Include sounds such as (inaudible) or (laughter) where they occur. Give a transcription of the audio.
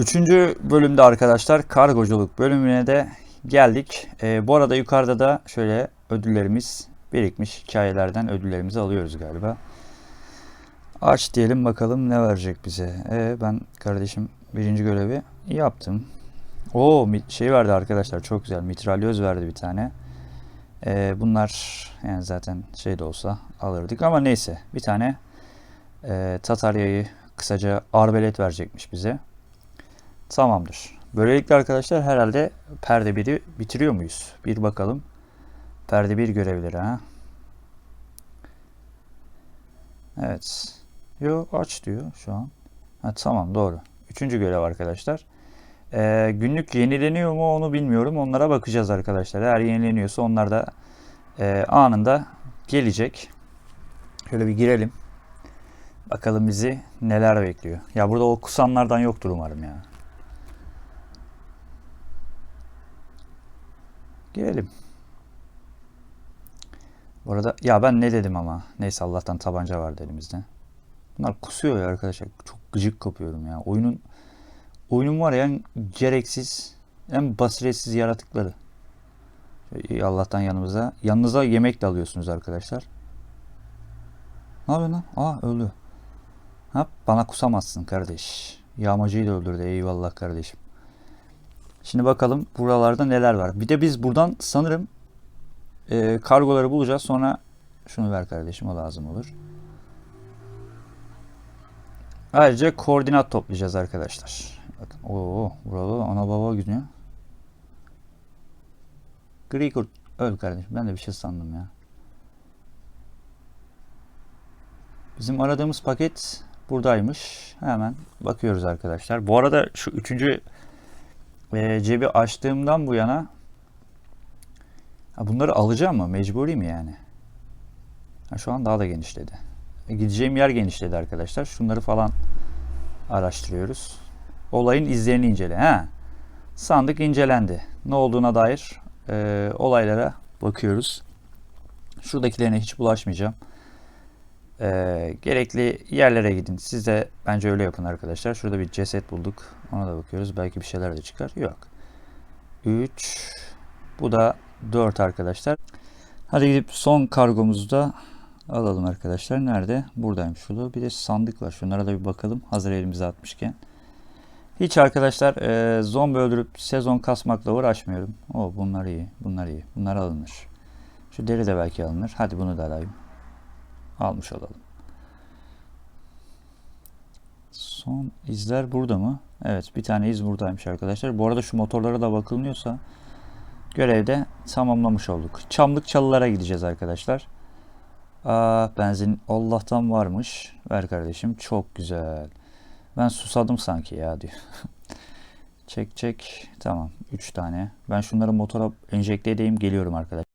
Üçüncü bölümde arkadaşlar kargoculuk bölümüne de geldik. Ee, bu arada yukarıda da şöyle ödüllerimiz birikmiş. Hikayelerden ödüllerimizi alıyoruz galiba. Aç diyelim bakalım ne verecek bize. Ee, ben kardeşim birinci görevi yaptım. Mi- şey verdi arkadaşlar çok güzel. Mitralyöz verdi bir tane. Ee, bunlar yani zaten şey de olsa alırdık ama neyse. Bir tane e, Tatarya'yı kısaca arbelet verecekmiş bize. Tamamdır. Böylelikle arkadaşlar herhalde perde 1'i bitiriyor muyuz? Bir bakalım. Perde 1 görevleri ha. Evet. Yo aç diyor şu an. Ha, tamam doğru. Üçüncü görev arkadaşlar. Ee, günlük yenileniyor mu onu bilmiyorum. Onlara bakacağız arkadaşlar. Eğer yenileniyorsa onlar da e, anında gelecek. Şöyle bir girelim. Bakalım bizi neler bekliyor. Ya burada o kusanlardan yoktur umarım ya. Girelim. Bu arada ya ben ne dedim ama. Neyse Allah'tan tabanca vardı elimizde. Bunlar kusuyor ya arkadaşlar. Çok gıcık kapıyorum ya. Oyunun oyunun var ya en gereksiz en basiretsiz yaratıkları. İyi Allah'tan yanımıza. Yanınıza yemek de alıyorsunuz arkadaşlar. Ne yapıyorsun lan? Aa öldü. Ha, bana kusamazsın kardeş. Yağmacıyı da öldürdü. Eyvallah kardeşim. Şimdi bakalım buralarda neler var. Bir de biz buradan sanırım e, kargoları bulacağız. Sonra şunu ver kardeşim o lazım olur. Ayrıca koordinat toplayacağız arkadaşlar. Bakın oo burada ana baba gidiyor. Gri kurt öl kardeşim. Ben de bir şey sandım ya. Bizim aradığımız paket buradaymış. Hemen bakıyoruz arkadaşlar. Bu arada şu üçüncü e, cebi açtığımdan bu yana ha, bunları alacağım mı? Mecburi mi yani? Ha, şu an daha da genişledi. E, gideceğim yer genişledi arkadaşlar. Şunları falan araştırıyoruz. Olayın izlerini incele. Ha. Sandık incelendi. Ne olduğuna dair e, olaylara bakıyoruz. Şuradakilerine hiç bulaşmayacağım. E, gerekli yerlere gidin. Siz de bence öyle yapın arkadaşlar. Şurada bir ceset bulduk. Ona da bakıyoruz. Belki bir şeyler de çıkar. Yok. 3 Bu da 4 arkadaşlar. Hadi gidip son kargomuzu da alalım arkadaşlar. Nerede? Buradaymış şurada. Bir de sandık var. Şunlara da bir bakalım. Hazır elimize atmışken. Hiç arkadaşlar e, zombi öldürüp sezon kasmakla uğraşmıyorum. O bunlar iyi. Bunlar iyi. Bunlar alınır. Şu deri de belki alınır. Hadi bunu da alayım. Almış olalım. Son izler burada mı? Evet bir tane iz buradaymış arkadaşlar. Bu arada şu motorlara da bakılmıyorsa görevde tamamlamış olduk. Çamlık çalılara gideceğiz arkadaşlar. Aa benzin Allah'tan varmış. Ver kardeşim çok güzel. Ben susadım sanki ya diyor. (laughs) çek çek. Tamam 3 tane. Ben şunları motora enjekte edeyim geliyorum arkadaşlar.